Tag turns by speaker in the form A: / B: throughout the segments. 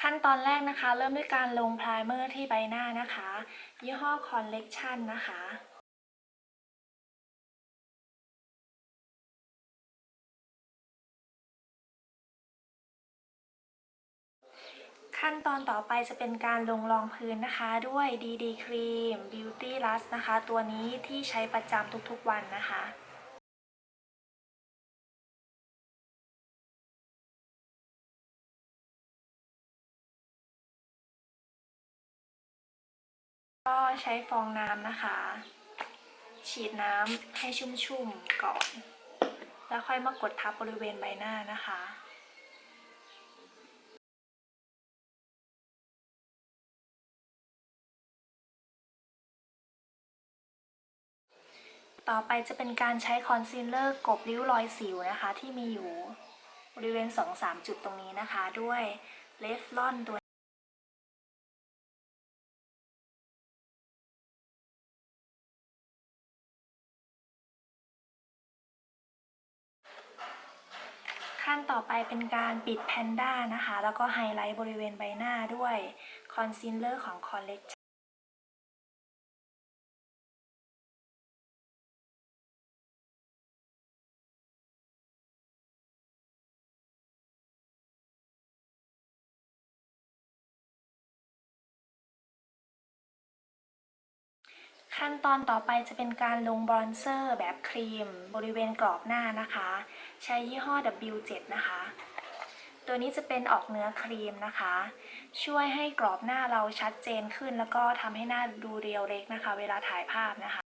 A: ขั้นตอนแรกนะคะ เริ่มด้วยการลงไพรเมอร์ที่ใบหน้านะคะ ยี่ห้อ Collection นะคะขั้นตอนต่อไปจะเป็นการลงรองพื้นนะคะ ด้วย DD Cream Beauty Lust นะคะ ตัวนี้ที่ใช้ประจำทุกๆวันนะคะ ใช้ฟองน้ำนะคะ ฉีดน้ำให้ชุ่มๆก่อน แล้วค่อยมากดทับบริเวณใบหน้านะคะต่อไปจะเป็นการใช้คอนซีลเลอร์กบริ้วรอยสิวนะคะ ที่มีอยู่บริเวณ 2-3 จุดตรงนี้นะคะ ด้วยเลฟลอนตัว ต่อไปเป็นการปิดแพนด้านะคะ แล้วก็ไฮไลท์บริเวณใบหน้าด้วยคอนซีลเลอร์ของ Collection ขั้นตอนต่อไปจะเป็นการลงบรอนเซอร์แบบครีม บริเวณกรอบหน้านะคะ ใช้ยี่ห้อ W7 นะคะ ตัวนี้จะเป็นออกเนื้อครีมนะคะ ช่วยให้กรอบหน้าเราชัดเจนขึ้น แล้วก็ทำให้หน้าดูเรียวเล็กนะคะ เวลาถ่ายภาพนะคะ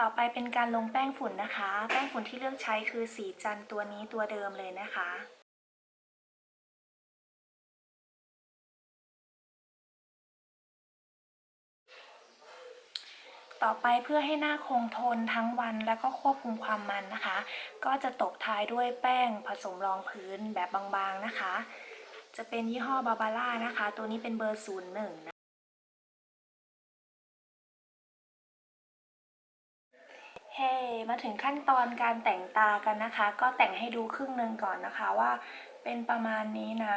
A: ต่อไปเป็นการลงแป้งฝุ่นนะคะ แป้งฝุ่นที่เลือกใช้คือสีจันตัวนี้ตัวเดิมเลยนะคะต่อไปเพื่อให้หน้าคงทนทั้งวันแล้วก็ควบคุมความมันนะคะ ก็จะตบท้ายด้วยแป้งผสมรองพื้นแบบบางๆนะคะ จะเป็นยี่ห้อบาบาร่านะคะ ตัวนี้เป็นเบอร์ศูนย์หนึ่งนะ เฮ้มาถึงขั้นตอนการแต่งตากันนะคะ ก็แต่งให้ดูครึ่งหนึ่งก่อนนะคะว่าเป็นประมาณนี้นะ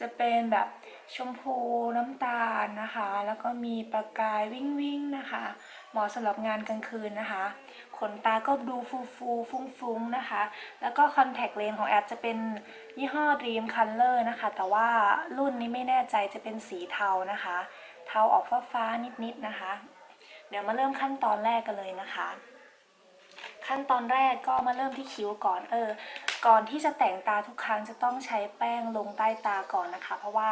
A: จะเป็นแบบชมพูน้ำตาลนะคะ แล้วก็มีประกายวิ่งวิ่งนะคะ เหมาะสำหรับงานกลางคืนนะคะ ขนตาก็ดูฟูฟูฟุ้งฟุ้งนะคะ แล้วก็คอนแทคเลนส์ของแอปจะเป็นยี่ห้อ Dream Color นะคะ แต่ว่ารุ่นนี้ไม่แน่ใจจะเป็นสีเทานะคะ เทาออกฟ้าฟ้าๆนิดๆนะคะ เดี๋ยวมาเริ่มขั้นตอนแรกกันเลยนะคะ ขั้นตอนแรกก็มาเริ่มที่คิ้วก่อนเออ ก่อนที่จะแต่งตาทุกครั้งจะต้องใช้แป้งลงใต้ตาก่อนนะคะ เพราะว่า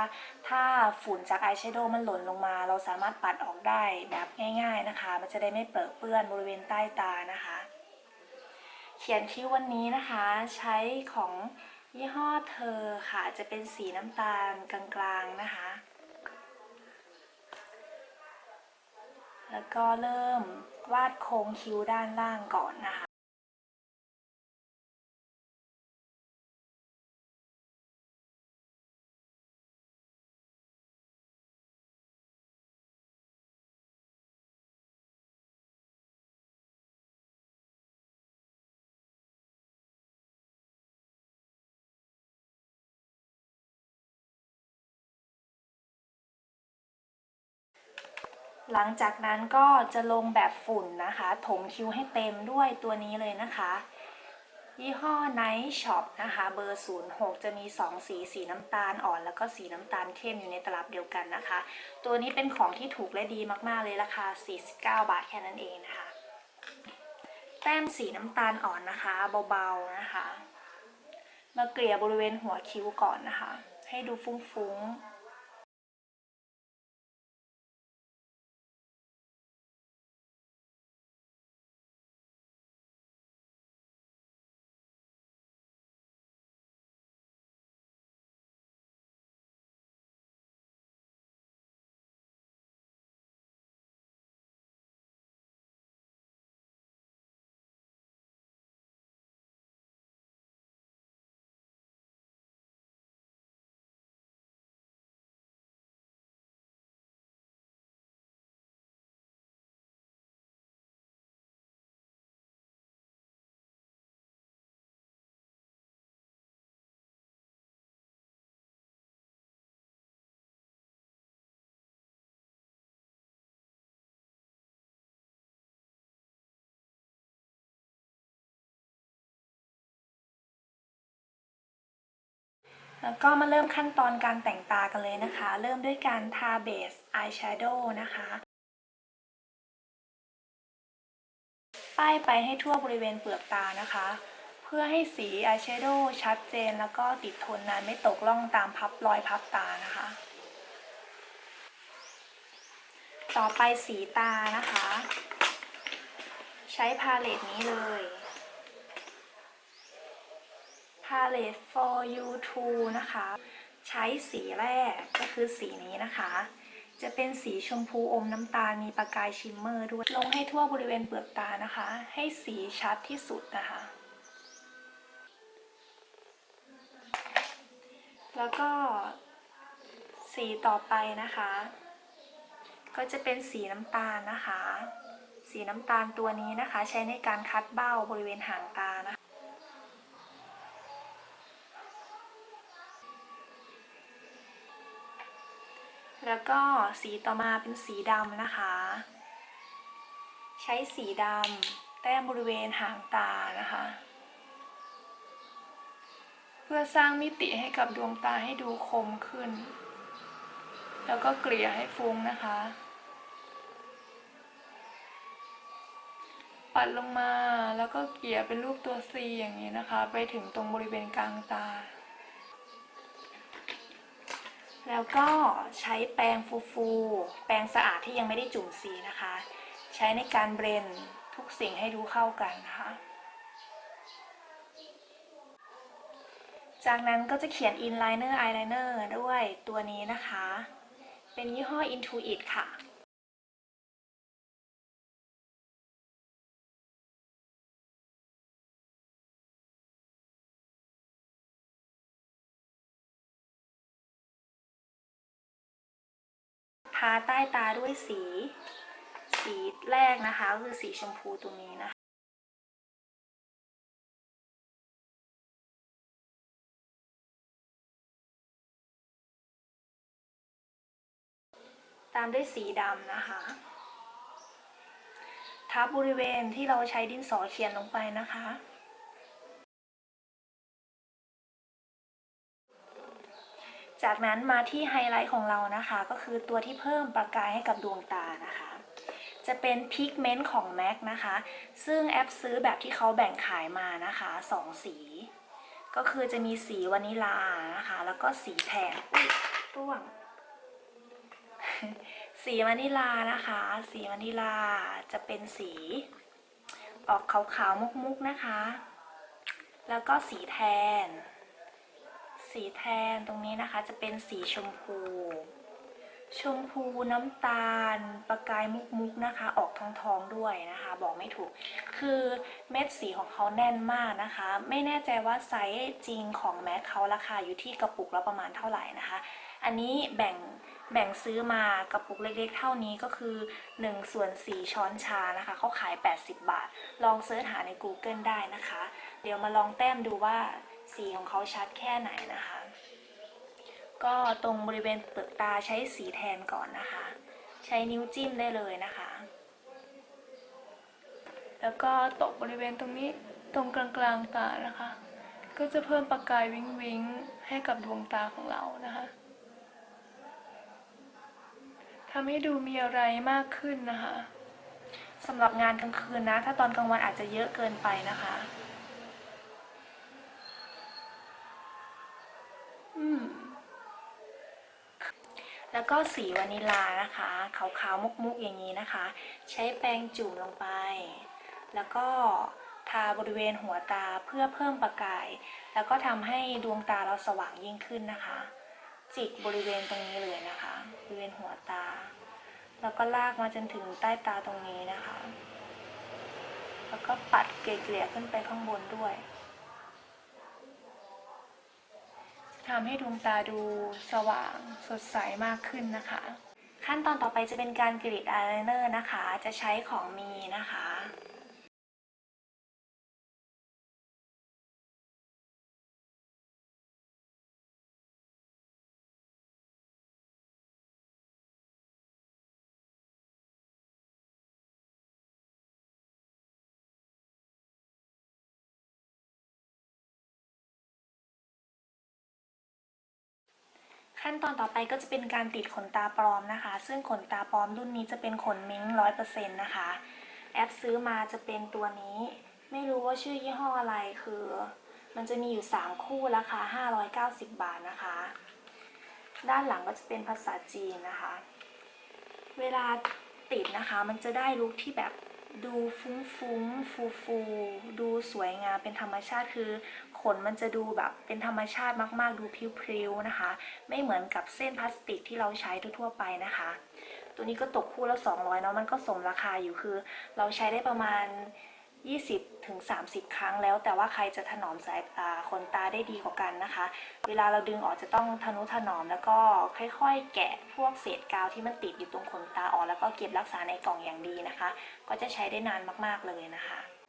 A: ถ้าฝุ่นจากอายแชโดว์มันหล่นลงมา เราสามารถปัดออกได้แบบง่าย ๆนะคะ มันจะได้ไม่เปรอะเปื้อนบริเวณใต้ตานะคะ เขียนคิ้ววันนี้นะคะ ใช้ของยี่ห้อเธอค่ะจะเป็นสีน้ำตาลกลางๆนะคะ แล้วก็เริ่มวาดโค้งคิ้วด้านล่างก่อนนะคะ หลังจากนั้นก็จะลงแบบฝุ่นนะคะ ถมคิ้วให้เต็มด้วยตัวนี้เลยนะคะ ยี่ห้อ Night Shop นะคะ เบอร์ 06 จะมี 2 สี สีน้ำตาลอ่อน แล้วก็สีน้ำตาลเข้มอยู่ในตลับเดียวกันนะคะ ตัวนี้เป็นของที่ถูกและดีมากๆเลยราคา 49 บาทแค่นั้นเองนะคะ แต้มสีน้ำตาลอ่อนนะคะ เบาๆนะคะ มาเกลี่ยบริเวณหัวคิ้วก่อนนะคะ ให้ดูฟุ้งๆ แล้วก็มาเริ่มขั้นตอนการแต่งตากันเลยนะคะ เริ่มด้วยการทาเบสอายแชโดว์นะคะ ป้ายไปให้ทั่วบริเวณเปลือกตานะคะ เพื่อให้สีอายแชโดว์ชัดเจนแล้วก็ติดทนนานไม่ตกล่องตามพับรอยพับตานะคะ ต่อไปสีตานะคะ ใช้พาเลตนี้เลย palette for you to นะคะ ใช้สีแรกก็คือสีนี้นะคะ จะเป็นสีชมพูอมน้ำตาลมีประกายชิมเมอร์ด้วย ลงให้ทั่วบริเวณเปลือกตานะคะ ให้สีชัดที่สุดนะคะ แล้วก็สีต่อไปนะคะ ก็จะเป็นสีน้ำตาลนะคะ สีน้ำตาลตัวนี้นะคะ ใช้ในการคัดเบ้าบริเวณหางตานะคะ แล้วก็สีต่อมาเป็นสีดำนะคะ ใช้สีดำแต้มบริเวณหางตานะคะ เพื่อสร้างมิติให้กับดวงตาให้ดูคมขึ้น แล้วก็เกลี่ยให้ฟุ้งนะคะ ปัดลงมาแล้วก็เกลี่ยเป็นรูปตัว C อย่างนี้นะคะ ไปถึงตรงบริเวณกลางตา แล้วก็ใช้แปรงฟูๆ แปรงสะอาดที่ยังไม่ได้จุ่มสีนะคะ ใช้ในการเบรนทุกสิ่งให้ดูเข้ากันนะคะ จากนั้นก็จะเขียนอินไลเนอร์อายไลเนอร์ด้วยตัวนี้นะคะ เป็นยี่ห้อ Intuit ค่ะาใต้ตาด้วยสี สีแรกนะคะก็คือสีชมพูตรงนี้นะคะตามด้วยสีดำนะคะ ทับบริเวณที่เราใช้ดินสอเขียนลงไปนะคะ จากนั้นมาที่ไฮไลท์ของเรานะคะ ก็คือตัวที่เพิ่มประกายให้กับดวงตานะคะ จะเป็นพิกเมนต์ของ MAC นะคะ ซึ่งแอปซื้อแบบที่เขาแบ่งขายมานะคะสองสี ก็คือจะมีสีวานิลานะคะ แล้วก็สีแทนอุ๊ยร่วง สีวานิลานะคะ สีวานิลาจะเป็นสีออกขาวๆมุกๆนะคะ แล้วก็สีแทน สีแทนตรงนี้นะคะจะเป็นสีชมพู ชมพูน้ำตาล ประกายมุกๆนะคะ ออกทองทองๆด้วยนะคะ บอกไม่ถูก คือเม็ดสีของเขาแน่นมากนะคะ ไม่แน่ใจว่าไซส์จริงของแม็กเขาราคาอยู่ที่กระปุกละประมาณเท่าไหร่นะคะ อันนี้แบ่งแบ่งซื้อมากระปุกเล็กๆ เท่านี้ก็คือ1ส่วน4ช้อนชานะคะเขาขาย 80 บาท ลองเสิร์ชหาใน Google ได้นะคะ เดี๋ยวมาลองแต้มดูว่า สีของเขาชัดแค่ไหนนะคะ ก็ตรงบริเวณเปลือกตาใช้สีแทนก่อนนะคะ ใช้นิ้วจิ้มได้เลยนะคะ แล้วก็ตกบริเวณตรงนี้ตรงกลางกลางๆตานะคะ ก็จะเพิ่มประกายวิงวิงให้กับดวงตาของเรานะคะทำให้ดูมีอะไรมากขึ้นนะคะสำหรับงานกลางคืนนะ ถ้าตอนกลางวันอาจจะเยอะเกินไปนะคะ อืม แล้วก็สีวานิลานะคะขาวๆมุกๆอย่างนี้นะคะ ใช้แปรงจุ่มลงไป แล้วก็ทาบริเวณหัวตาเพื่อเพิ่มประกาย แล้วก็ทำให้ดวงตาเราสว่างยิ่งขึ้นนะคะ จิกบริเวณตรงนี้เลยนะคะ บริเวณหัวตา แล้วก็ลากมาจนถึงใต้ตาตรงนี้นะคะ แล้วก็ปัดเกลี่ยขึ้นไปข้างบนด้วย ทำให้ดวงตาดูสว่างสดใสมากขึ้นนะคะ ขั้นตอนต่อไปจะเป็นการกรีดอายไลเนอร์นะคะ จะใช้ของมีนะคะ ขั้นตอนต่อไปก็จะเป็นการติดขนตาปลอมนะคะ ซึ่งขนตาปลอมรุ่นนี้จะเป็นขนมิ้งร้อยเปอร์เซ็นต์นะคะ แอปซื้อมาจะเป็นตัวนี้ ไม่รู้ว่าชื่อยี่ห้ออะไรคือ มันจะมีอยู่ 3 คู่ราคา 590 บาทนะคะ ด้านหลังก็จะเป็นภาษาจีนนะคะ เวลาติดนะคะ มันจะได้ลุคที่แบบดูฟุ้งฟุ้งฟูฟูดูสวยงามเป็นธรรมชาติคือ ขนมันจะดูแบบเป็นธรรมชาติมาก ๆ ดูพริ้วๆนะคะ ไม่เหมือนกับเส้นพลาสติกที่เราใช้ทั่วๆไปนะคะ ตัวนี้ก็ตกคู่ละ200เนาะมันก็สมราคาอยู่คือ เราใช้ได้ประมาณ 20ถึง30 ครั้งแล้ว แต่ว่าใครจะถนอมสายตาขนตาได้ดีกว่ากันนะคะ เวลาเราดึงออกจะต้องทนุถนอมแล้วก็ค่อยๆ แกะพวกเศษกาวที่มันติดอยู่ตรงขนตาออก แล้วก็เก็บรักษาในกล่องอย่างดีนะคะ ก็จะใช้ได้นานมากๆเลยนะคะ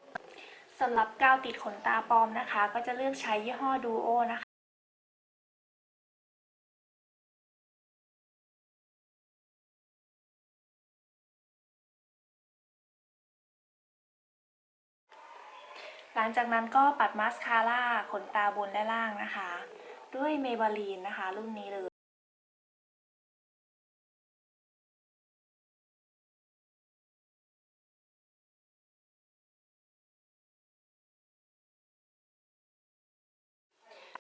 A: สำหรับกาวติดขนตาปลอมนะคะ ก็จะเลือกใช้ยี่ห้อดูโอนะคะหลังจากนั้นก็ปัดมาสคาร่าขนตาบนและล่างนะคะ ด้วยเมเบลีนนะคะ รุ่นนี้เลย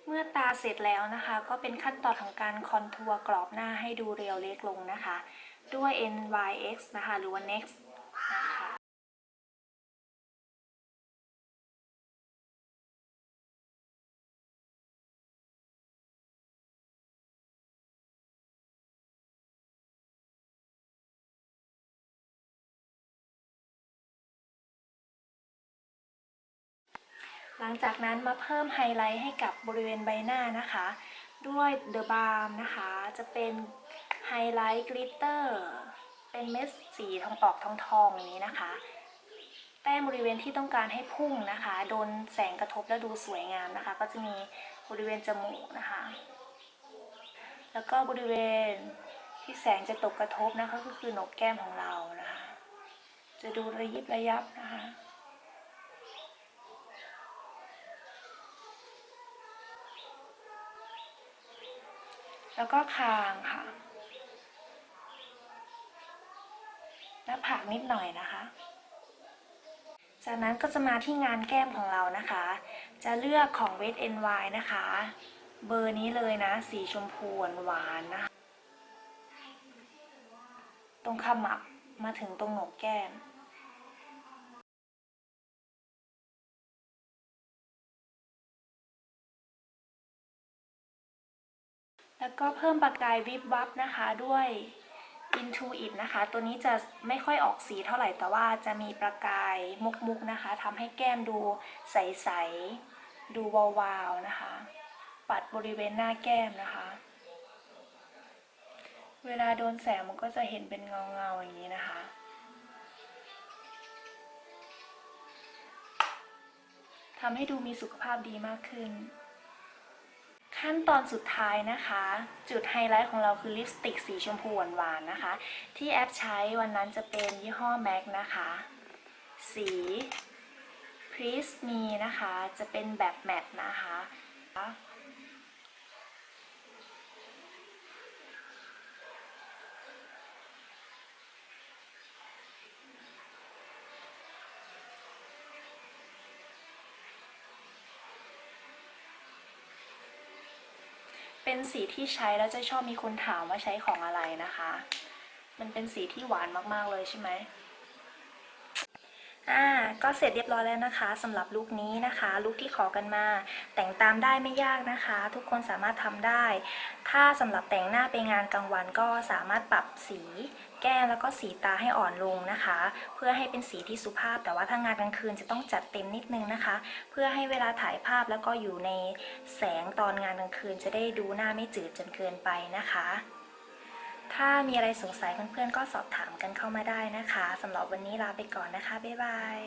A: เมื่อตาเสร็จแล้วนะคะ ก็เป็นขั้นตอนของการคอนทัวร์กรอบหน้าให้ดูเรียวเล็กลงนะคะ ด้วย NYX นะคะ หรือว่า Next งจากนั้นมาเพิ่มไฮไลท์ให้กับบริเวณใบหน้านะคะ ด้วยเดอะบาร์มนะคะ จะเป็นไฮไลท์กลิตเตอร์เป็นเม็ดสีทองออกทองทองๆอย่างนี้นะคะ แต้มบริเวณที่ต้องการให้พุ่งนะคะ โดนแสงกระทบแล้วดูสวยงามนะคะ ก็จะมีบริเวณจมูกนะคะ แล้วก็บริเวณที่แสงจะตกกระทบนะคะก็คือโหนกแก้มของเรานะคะ จะดูระยิบระยับนะคะ แล้วก็คางค่ะหน้าผากนิดหน่อยนะคะ จากนั้นก็จะมาที่งานแก้มของเรานะคะ จะเลือกของ Wet n y นะคะ เบอร์นี้เลยนะ สีชมพูหวานๆนะคะ ตรงขมับมาถึงตรงโหนกแก้ม แล้วก็เพิ่มประกายวิบวับนะคะด้วย Intuit นะคะ ตัวนี้จะไม่ค่อยออกสีเท่าไหร่แต่ว่าจะมีประกายมุกๆนะคะทำให้แก้มดูใสๆ ดูวาวๆนะคะ ปัดบริเวณหน้าแก้มนะคะ เวลาโดนแสงมันก็จะเห็นเป็นเงาๆอย่างนี้นะคะทำให้ดูมีสุขภาพดีมากขึ้น ขั้นตอนสุดท้ายนะคะ จุดไฮไลท์ของเราคือลิปสติกสีชมพูหวานๆนะคะ ที่แอปใช้วันนั้นจะเป็นยี่ห้อ MAC นะคะ สี Please Me นะคะ จะเป็นแบบแมตต์นะคะ เป็นสีที่ใช้แล้วจะชอบมีคนถามว่าใช้ของอะไรนะคะ มันเป็นสีที่หวานมากๆเลยใช่ไหม อ่าก็เสร็จเรียบร้อยแล้วนะคะสำหรับลุคนี้นะคะลุคที่ขอกันมา แต่งตามได้ไม่ยากนะคะ ทุกคนสามารถทำได้ ถ้าสำหรับแต่งหน้าไปงานกลางวันก็สามารถปรับสีแก้มแล้วก็สีตาให้อ่อนลงนะคะ เพื่อให้เป็นสีที่สุภาพ แต่ว่าถ้างานกลางคืนจะต้องจัดเต็มนิดนึงนะคะ เพื่อให้เวลาถ่ายภาพแล้วก็อยู่ในแสงตอนงานกลางคืน จะได้ดูหน้าไม่จืดจนเกินไปนะคะ ถ้ามีอะไรสงสัยเพื่อนๆก็สอบถามกันเข้ามาได้นะคะสำหรับวันนี้ลาไปก่อนนะคะ บ๊ายบาย